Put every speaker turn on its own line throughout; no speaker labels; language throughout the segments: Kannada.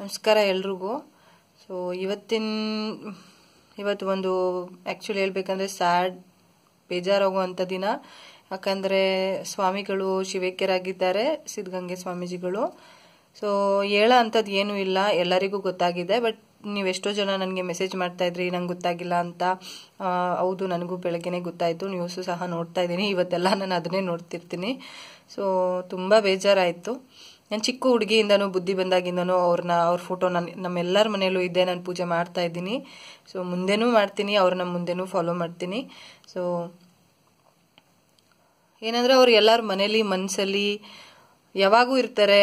ನಮಸ್ಕಾರ ಎಲ್ರಿಗೂ. ಸೊ ಇವತ್ತಿನ, ಇವತ್ತು ಒಂದು ಆ್ಯಕ್ಚುಲಿ ಹೇಳ್ಬೇಕಂದ್ರೆ ಸ್ಯಾಡ್ ಬೇಜಾರಾಗುವಂಥ ದಿನ. ಯಾಕಂದರೆ ಸ್ವಾಮಿಗಳು ಶಿವೈಕ್ಯರಾಗಿದ್ದಾರೆ, ಸಿದ್ಧಗಂಗೆ ಸ್ವಾಮೀಜಿಗಳು. ಸೊ ಹೇಳೋ ಅಂಥದ್ದು ಏನೂ ಇಲ್ಲ, ಎಲ್ಲರಿಗೂ ಗೊತ್ತಾಗಿದೆ ಬಟ್ ನೀವೆಷ್ಟೋ ಜನ ನನಗೆ ಮೆಸೇಜ್ ಮಾಡ್ತಾ ಇದ್ರಿ, ನಂಗೆ ಗೊತ್ತಾಗಿಲ್ಲ ಅಂತ. ಹೌದು, ನನಗೂ ಬೆಳಗ್ಗೆನೇ ಗೊತ್ತಾಯಿತು ನ್ಯೂಸು ಸಹ ನೋಡ್ತಾ ಇದ್ದೀನಿ, ಇವತ್ತೆಲ್ಲ ನಾನು ಅದನ್ನೇ ನೋಡ್ತಿರ್ತೀನಿ. ಸೊ ತುಂಬ ಬೇಜಾರಾಯಿತು. ನಾನು ಚಿಕ್ಕ ಹುಡುಗಿಯಿಂದನೂ, ಬುದ್ಧಿ ಬಂದಾಗಿಂದನೂ ಅವ್ರನ್ನ ಅವ್ರ ಫೋಟೋ ನಾನು, ನಮ್ಮೆಲ್ಲರ ಮನೆಯಲ್ಲೂ ಇದೆ, ನಾನು ಪೂಜೆ ಮಾಡ್ತಾ ಇದ್ದೀನಿ. ಸೊ ಮುಂದೆನೂ ಮಾಡ್ತೀನಿ ಅವ್ರನ್ನ ಮುಂದೆನೂ ಫಾಲೋ ಮಾಡ್ತೀನಿ. ಸೊ ಏನಂದ್ರೆ ಅವ್ರು ಎಲ್ಲರ ಮನೇಲಿ ಮನಸ್ಸಲ್ಲಿ ಯಾವಾಗೂ ಇರ್ತಾರೆ.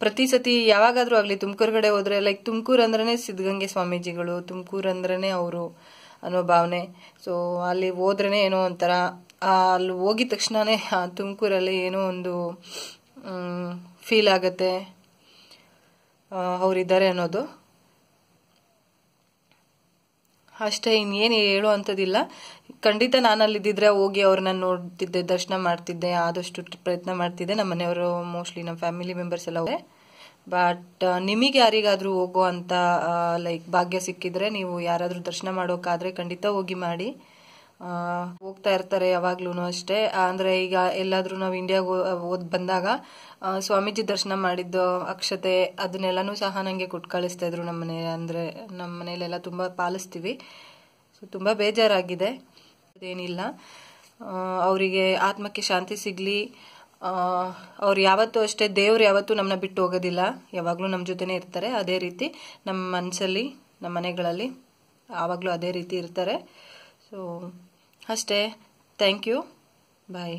ಪ್ರತಿ ಸತಿ ಯಾವಾಗಾದರೂ ಆಗಲಿ, ತುಮಕೂರು ಕಡೆ ಹೋದರೆ ಲೈಕ್ ತುಮಕೂರು ಅಂದ್ರೇ ಸಿದ್ಧಗಂಗೆ ಸ್ವಾಮೀಜಿಗಳು, ತುಮಕೂರು ಅಂದ್ರೇ ಅವರು ಅನ್ನೋ ಭಾವನೆ. ಸೊ ಅಲ್ಲಿ ಹೋದ್ರೇ ಏನೋ ಒಂಥರ ಅಲ್ಲಿ ಹೋಗಿದ ತಕ್ಷಣನೇ ತುಮಕೂರಲ್ಲಿ ಏನೋ ಒಂದು ಫೀಲ್ ಆಗುತ್ತೆ ಅವರಿದ್ದಾರೆ ಅನ್ನೋದು. ಅಷ್ಟೇ, ಇನ್ನೇನು ಹೇಳೋ ಅಂಥದ್ದಿಲ್ಲ. ಖಂಡಿತ ನಾನು ಅಲ್ಲಿದ್ದಿದ್ರೆ ಹೋಗಿ ಅವ್ರನ್ನ ನೋಡ್ತಿದ್ದೆ, ದರ್ಶನ ಮಾಡ್ತಿದ್ದೆ, ಆದಷ್ಟು ಪ್ರಯತ್ನ ಮಾಡ್ತಿದ್ದೆ. ನಮ್ಮ ಮನೆಯವರು ಮೋಸ್ಟ್ಲಿ ನಮ್ಮ ಫ್ಯಾಮಿಲಿ ಮೆಂಬರ್ಸ್ ಎಲ್ಲ ಬಟ್ ನಿಮಗೆ ಯಾರಿಗಾದರೂ ಹೋಗೋ ಅಂತ ಲೈಕ್ ಭಾಗ್ಯ ಸಿಕ್ಕಿದ್ರೆ ನೀವು ಯಾರಾದರೂ ದರ್ಶನ ಮಾಡೋಕ್ಕಾದರೆ ಖಂಡಿತ ಹೋಗಿ ಮಾಡಿ. ಹೋಗ್ತಾ ಇರ್ತಾರೆ ಯಾವಾಗ್ಲೂ ಅಷ್ಟೇ. ಅಂದ್ರೆ ಈಗ ಎಲ್ಲಾದ್ರೂ ನಾವು ಇಂಡಿಯಾಗ ಓದ್ ಬಂದಾಗ ಸ್ವಾಮೀಜಿ ದರ್ಶನ ಮಾಡಿದ್ದು ಅಕ್ಷತೆ ಅದನ್ನೆಲ್ಲಾನು ಸಹ ನಂಗೆ ಕೊಟ್ಟು ಕಳಿಸ್ತಾ ಇದ್ರು ನಮ್ಮನೆ ಅಂದ್ರೆ ನಮ್ಮ ಮನೇಲೆಲ್ಲ ತುಂಬಾ ಪಾಲಿಸ್ತೀವಿ. ಸೊ ತುಂಬಾ ಬೇಜಾರಾಗಿದೆ. ಅದೇನಿಲ್ಲ. ಅವರಿಗೆ ಆತ್ಮಕ್ಕೆ ಶಾಂತಿ ಸಿಗ್ಲಿ. ಅವ್ರು ಯಾವತ್ತೂ ಅಷ್ಟೇ, ದೇವ್ರು ಯಾವತ್ತೂ ನಮ್ಮನ್ನ ಬಿಟ್ಟು ಹೋಗೋದಿಲ್ಲ. ಯಾವಾಗಲೂ ನಮ್ಮ ಜೊತೆನೇ ಇರ್ತಾರೆ. ಅದೇ ರೀತಿ ನಮ್ಮ ಮನಸ್ಸಲ್ಲಿ ನಮ್ಮ ಮನೆಗಳಲ್ಲಿ ಯಾವಾಗ್ಲೂ ಅದೇ ರೀತಿ ಇರ್ತಾರೆ. ಸೊ ಅಷ್ಟೇ ಥ್ಯಾಂಕ್ ಯು ಬಾಯ್